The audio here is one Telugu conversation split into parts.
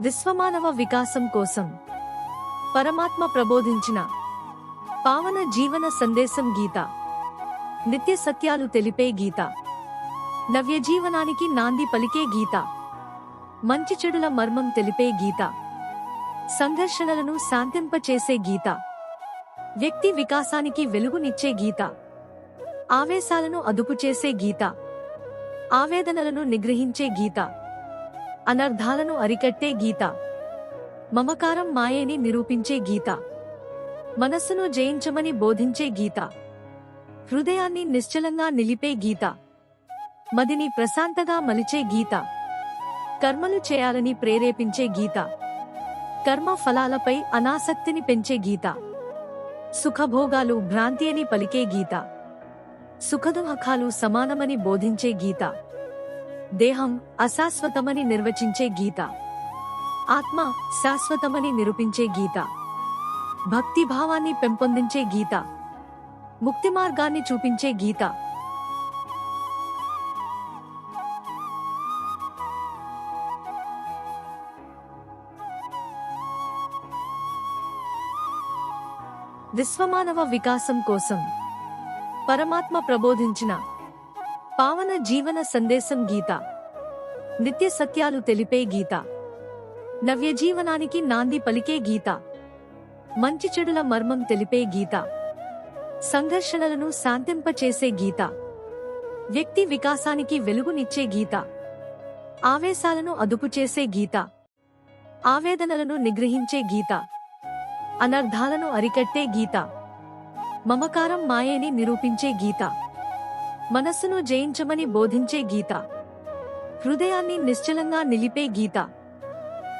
విశ్వమానవ వికాసం కోసం పరమాత్మ ప్రబోధించిన పావన జీవన సందేశం గీత. నిత్య సత్యాలు తెలిపే గీత. నవ్య జీవనానికి నాంది పలికే గీత. మంచి చెడుల మర్మం తెలిపే గీత. సంఘర్షణలను శాంతింపచేసే గీత. వ్యక్తి వికాసానికి వెలుగునిచ్చే గీత. ఆవేశాలను అదుపు చేసే గీత. ఆవేదనలను నిగ్రహించే గీత. అనర్ధాలను అరికట్టే గీత. మమకారం మాయేని నిరూపించే గీత. మనస్సును జయించమని బోధించే గీత. హృదయాన్ని నిశ్చలంగా నిలిపే గీత. మదిని ప్రశాంతగా మలిచే గీత. కర్మలు చేయాలని ప్రేరేపించే గీత. కర్మ ఫలాలపై అనాసక్తిని పెంచే గీత. సుఖభోగాలు భ్రాంతి అని పలికే గీత. సుఖదుహకాలు సమానమని బోధించే గీత. దేహం అశాశ్వతమని నిర్వచించే గీత. ఆత్మ శాశ్వతమని నిరూపించే గీత. భక్తి భావాన్ని పెంపొందించే గీత. ముక్తి మార్గాన్ని చూపించే గీత. విశ్వమానవ వికాసం కోసం. పరమాత్మ ప్రబోధించిన పావన జీవన సందేశం గీత. నిత్య సత్యాలు తెలిపే గీత. నవ్య జీవనానికి నాంది పలికే గీత. మంచి చెడుల మర్మం తెలిపే గీత. సంఘర్షణలను శాంతింపచేసే గీత. వ్యక్తి వికాసానికి వెలుగునిచ్చే గీత. ఆవేశాలను అదుపు చేసే గీత. ఆవేదనలను నిగ్రహించే గీత. అనర్థాలను అరికట్టే గీత. మమకారం మాయేని నిరూపించే గీత. మనస్సును జయించమని బోధించే గీత. హృదయాన్ని నిశ్చలంగా నిలిపే గీత.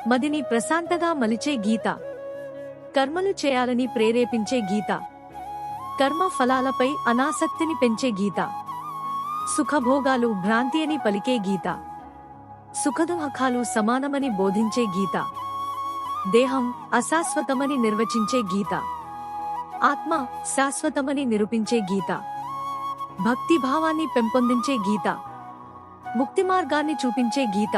మదిని ప్రశాంతగా మలిచే గీత. కర్మలు చేయాలని ప్రేరేపించే గీత. కర్మ ఫలాలపై అనాసక్తిని పెంచే గీత. సుఖభోగాలు భ్రాంతి అని పలికే గీత. సుఖదుహకాలు సమానమని బోధించే గీత. దేహం అశాశ్వతమని నిర్వచించే గీత. ఆత్మ శాశ్వతమని నిరూపించే గీత. భక్తి భావాన్ని పెంపొందించే గీత ముక్తి మార్గాన్ని చూపించే గీత.